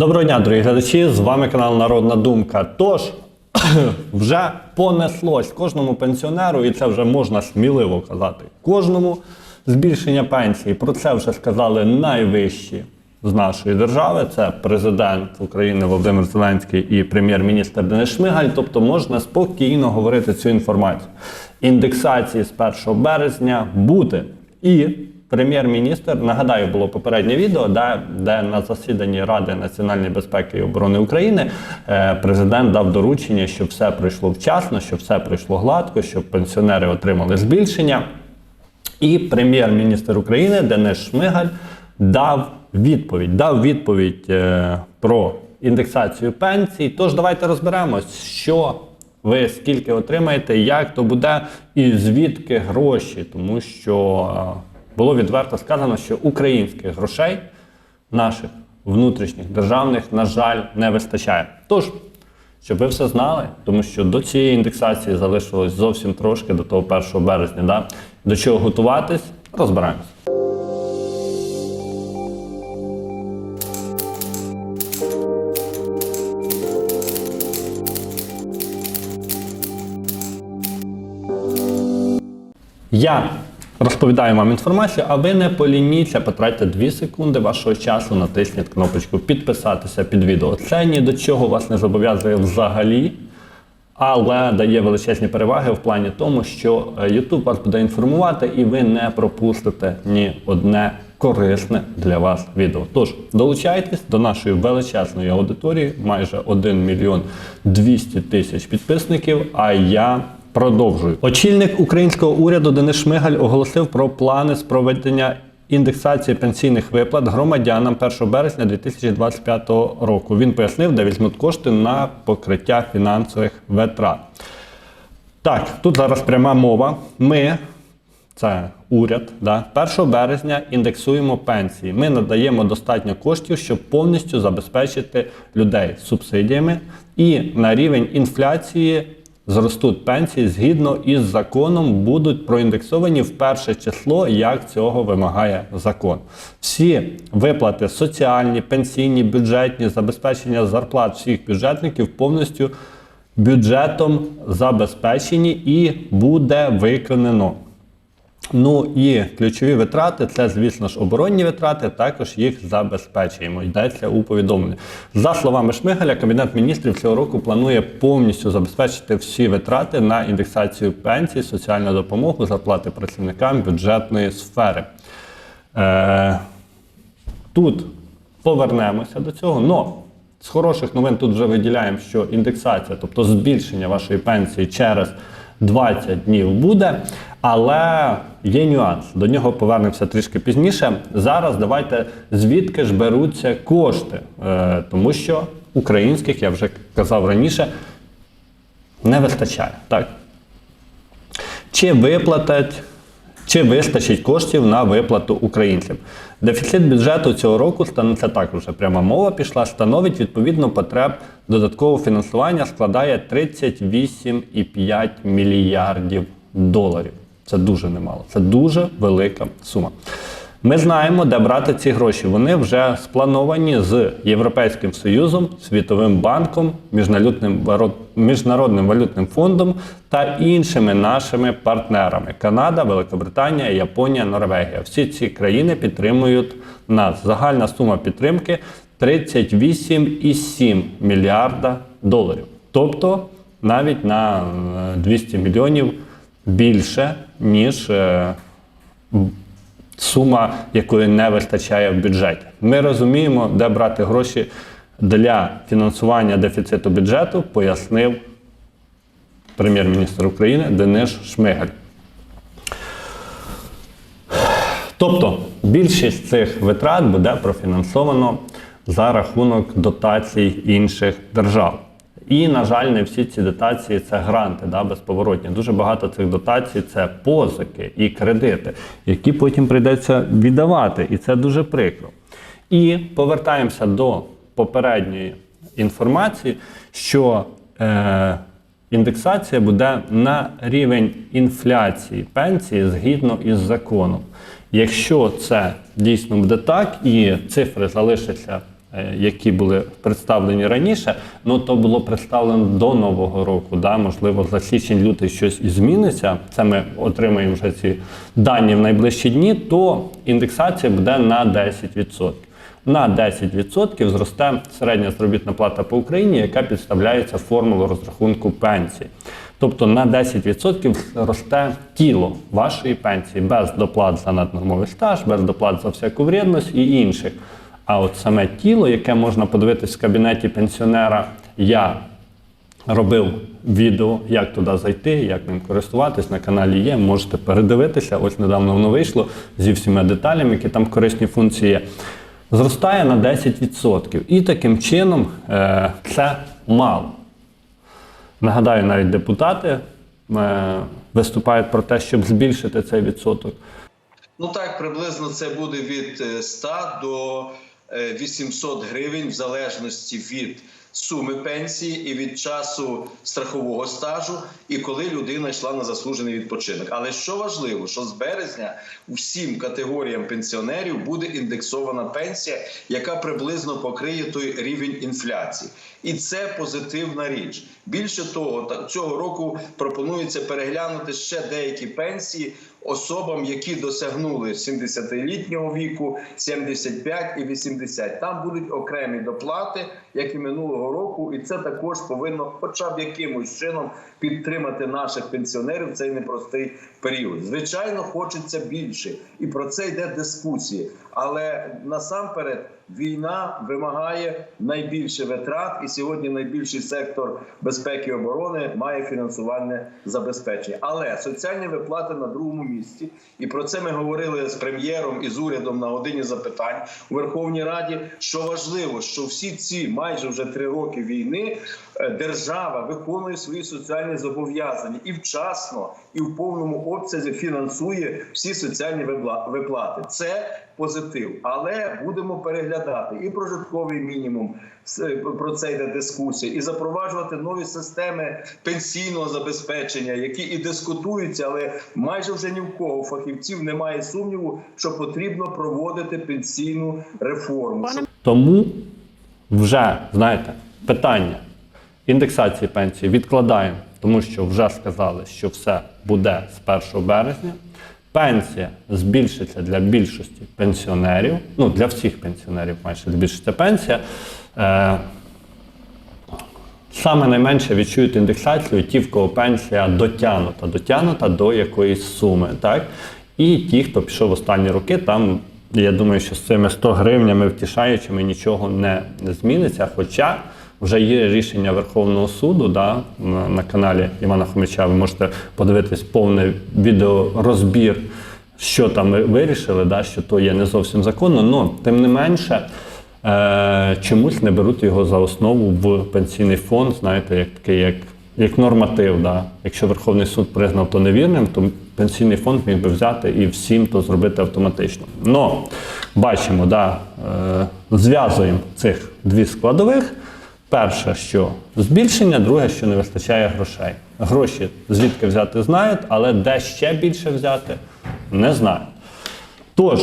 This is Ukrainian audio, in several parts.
Доброго дня, дорогі глядачі! З вами канал Народна Думка. Тож вже понеслось кожному пенсіонеру, і це вже можна сміливо казати. Кожному збільшення пенсії. Про це вже сказали найвищі з нашої держави. Це президент України Володимир Зеленський і прем'єр-міністр Денис Шмигаль. Тобто можна спокійно говорити цю інформацію. Індексації з 1 березня буде. І Прем'єр-міністр, нагадаю, було попереднє відео, де, де на засіданні Ради національної безпеки і оборони України е, президент дав доручення, щоб все пройшло вчасно, щоб все пройшло гладко, щоб пенсіонери отримали збільшення. І прем'єр-міністр України Денис Шмигаль дав відповідь. Дав відповідь е, про індексацію пенсій. Тож давайте розберемось, що ви скільки отримаєте, як то буде і звідки гроші, тому що е, було відверто сказано, що українських грошей наших внутрішніх державних, на жаль, не вистачає. Тож, щоб ви все знали, тому що до цієї індексації залишилось зовсім трошки до того 1 березня. Да? До чого готуватись, розбираємось. Я розповідаю вам інформацію, а ви не полініться, потратьте 2 секунди вашого часу, натисніть кнопочку підписатися під відео. Це ні до чого вас не зобов'язує взагалі, але дає величезні переваги в плані тому, що е, YouTube вас буде інформувати і ви не пропустите ні одне корисне для вас відео. Тож долучайтесь до нашої величезної аудиторії, майже 1 мільйон 200 тисяч підписників. А я Продовжую. Очільник українського уряду Денис Шмигаль оголосив про плани з проведення індексації пенсійних виплат громадянам 1 березня 2025 року. Він пояснив, де візьмуть кошти на покриття фінансових витрат. Так, тут зараз пряма мова. Ми, це уряд, да, 1 березня індексуємо пенсії. Ми надаємо достатньо коштів, щоб повністю забезпечити людей субсидіями і на рівень інфляції зростуть пенсії згідно із законом, будуть проіндексовані в перше число, як цього вимагає закон. Всі виплати соціальні, пенсійні, бюджетні, забезпечення зарплат всіх бюджетників повністю бюджетом забезпечені і буде виконано. Ну і ключові витрати це, звісно ж, оборонні витрати, також їх забезпечуємо. Йдеться у повідомленні. За словами Шмигаля, Кабінет міністрів цього року планує повністю забезпечити всі витрати на індексацію пенсій, соціальну допомогу, зарплати працівникам бюджетної сфери. Е, тут повернемося до цього. Но з хороших новин тут вже виділяємо, що індексація, тобто збільшення вашої пенсії через 20 днів буде. Але є нюанс. До нього повернемося трішки пізніше. Зараз давайте звідки ж беруться кошти, е, тому що українських, я вже казав раніше, не вистачає. Так? Чи виплатять, чи вистачить коштів на виплату українцям? Дефіцит бюджету цього року це так вже пряма мова пішла, становить відповідно потреб додаткового фінансування складає 38,5 мільярдів доларів. Це дуже немало, це дуже велика сума. Ми знаємо, де брати ці гроші. Вони вже сплановані з Європейським Союзом, Світовим банком, Міжнародним валютним фондом та іншими нашими партнерами: Канада, Великобританія, Японія, Норвегія. Всі ці країни підтримують нас. Загальна сума підтримки 38,7 мільярда доларів. Тобто навіть на е, 200 мільйонів більше, ніж е, сума, якої не вистачає в бюджеті. Ми розуміємо, де брати гроші для фінансування дефіциту бюджету, пояснив прем'єр-міністр України Денис Шмигаль. Тобто більшість цих витрат буде профінансовано за рахунок дотацій інших держав. І, на жаль, не всі ці дотації це гранти да, безповоротні. Дуже багато цих дотацій це позики і кредити, які потім прийдеться віддавати. І це дуже прикро. І повертаємося до попередньої інформації, що е, індексація буде на рівень інфляції пенсії згідно із законом. Якщо це дійсно буде так і цифри залишаться які були представлені раніше, ну то було представлено до Нового року. Да? Можливо, за січень-лютий щось і зміниться. Це ми отримаємо вже ці дані в найближчі дні, то індексація буде на 10%. На 10% зросте середня заробітна плата по Україні, яка підставляється формулу розрахунку пенсії. Тобто на 10% росте тіло вашої пенсії без доплат за наднормовий стаж, без доплат за всяку вредність і інших. А от саме тіло, яке можна подивитись в кабінеті пенсіонера, я робив відео, як туди зайти, як ним користуватись. На каналі є, можете передивитися. Ось недавно воно вийшло зі всіма деталями, які там корисні функції є. Зростає на 10%. І таким чином е, це мало. Нагадаю, навіть депутати е, виступають про те, щоб збільшити цей відсоток. Ну так, приблизно це буде від е, 100 до е, 800 гривень в залежності від суми пенсії і від часу страхового стажу, і коли людина йшла на заслужений відпочинок. Але що важливо, що з березня усім категоріям пенсіонерів буде індексована пенсія, яка приблизно покриє той рівень інфляції. І це позитивна річ. Більше того, цього року пропонується переглянути ще деякі пенсії особам, які досягнули 70-літнього віку, 75 і 80. Там будуть окремі доплати, як і минулого року, і це також повинно, хоча б якимось чином, підтримати наших пенсіонерів в цей непростий період. Звичайно, хочеться більше, і про це йде дискусія. Але насамперед війна вимагає найбільше витрат, і сьогодні найбільший сектор безпеки і оборони має фінансування забезпечення. Але соціальні виплати на другому місці, і про це ми говорили з прем'єром і з урядом на годині запитань у Верховній Раді. Що важливо, що всі ці майже вже три роки війни е, держава виконує свої соціальні зобов'язання і вчасно, і в повному обсязі фінансує всі соціальні виплати. Це позитив, але будемо переглядати і прожитковий мінімум. Про це йде дискусія, і запроваджувати нові системи пенсійного забезпечення, які і дискутуються, але майже вже ні в кого фахівців немає сумніву, що потрібно проводити пенсійну реформу. Тому вже знаєте питання індексації пенсії відкладаємо, тому що вже сказали, що все буде з 1 березня. Пенсія збільшиться для більшості пенсіонерів, ну для всіх пенсіонерів майже збільшиться пенсія. Е, Саме найменше відчують індексацію ті, в кого пенсія дотягнута, дотягнута до якоїсь суми. Так? І ті, хто пішов останні роки, там я думаю, що з цими 100 гривнями втішаючими нічого не, зміниться. Хоча вже є рішення Верховного суду да, на, на каналі Івана Хомича. Ви можете подивитись повний відеорозбір, що там ви вирішили, да, що то є не зовсім законно. але тим не менше. Е, чомусь не беруть його за основу в пенсійний фонд, знаєте, як такий, як, як норматив. Да? Якщо Верховний суд признав то невірним, то пенсійний фонд міг би взяти і всім то зробити автоматично. Но бачимо, да, е, зв'язуємо цих дві складових. Перше, що збільшення, друге, що не вистачає грошей. Гроші звідки взяти знають, але де ще більше взяти, не знають. Тож,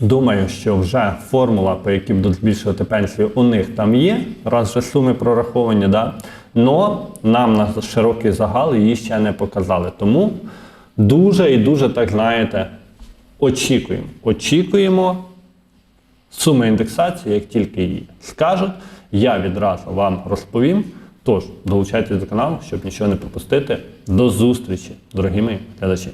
Думаю, що вже формула, по якій будуть збільшувати пенсію, у них там є, раз вже суми прораховані, да? Но нам на широкий загал її ще не показали. Тому дуже і дуже, так знаєте, очікуємо. Очікуємо суми індексації, як тільки її скажуть, я відразу вам розповім. Тож, долучайтесь до каналу, щоб нічого не пропустити. До зустрічі, дорогі мої глядачі.